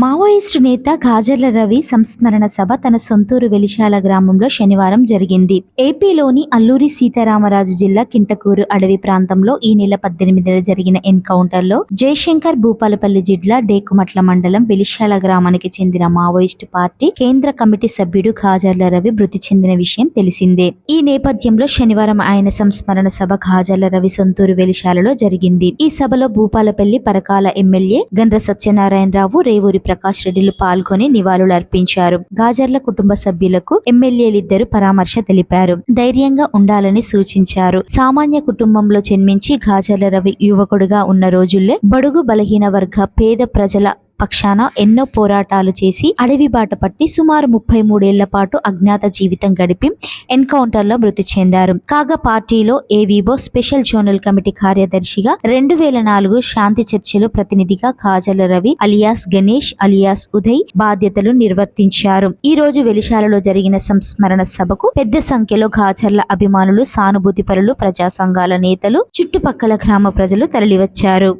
Maoist నేత గాజర్ల రవి సంస్మరణ సభ తన సొంతూరు వెలిశాల గ్రామంలో శనివారం జరిగింది. ఏపీలోని అల్లూరి సీతారామరాజు జిల్లా కింటకూరు అడవి ప్రాంతంలో ఈ నెల పద్దెనిమిదిన జరిగిన ఎన్కౌంటర్లో జయశంకర్ భూపాలపల్లి జిల్లా డేకుమట్ల మండలం వెలిశాల గ్రామానికి చెందిన మావోయిస్టు పార్టీ కేంద్ర కమిటీ సభ్యుడు గాజర్ల రవి మృతి చెందిన విషయం తెలిసిందే. ఈ నేపథ్యంలో శనివారం ఆయన సంస్మరణ సభ గాజర్ల రవి సొంతూరు వెలిశాలలో జరిగింది. ఈ సభలో భూపాలపల్లి పరకాల ఎమ్మెల్యే గండ్ర సత్యనారాయణరావు రేవూరి ప్రకాష్ రెడ్డిలు పాల్గొని నివాళులు అర్పించారు. గాజర్ల కుటుంబ సభ్యులకు ఎమ్మెల్యేలిద్దరు పరామర్శ తెలిపారు. ధైర్యంగా ఉండాలని సూచించారు. సామాన్య కుటుంబంలో జన్మించి గాజర్ల రవి యువకుడుగా ఉన్న రోజుల్లే బడుగు బలహీన వర్గ పేద ప్రజల పక్షాన ఎన్నో పోరాటాలు చేసి అడవి బాట పట్టి సుమారు ముప్పై మూడేళ్ళ పాటు అజ్ఞాత జీవితం గడిపి ఎన్కౌంటర్లో మృతి చెందారు. కాగా పార్టీలో ఏవీబో స్పెషల్ జోనల్ కమిటీ కార్యదర్శిగా రెండు వేల నాలుగు శాంతి చర్చలో ప్రతినిధిగా కాజల రవి అలియాస్ గణేష్ అలియాస్ ఉదయ్ బాధ్యతలు నిర్వర్తించారు. ఈ రోజు వెలిశాలలో జరిగిన సంస్మరణ సభకు పెద్ద సంఖ్యలో గాజర్ల అభిమానులు సానుభూతి పరులు ప్రజా సంఘాల నేతలు చుట్టుపక్కల గ్రామ ప్రజలు తరలివచ్చారు.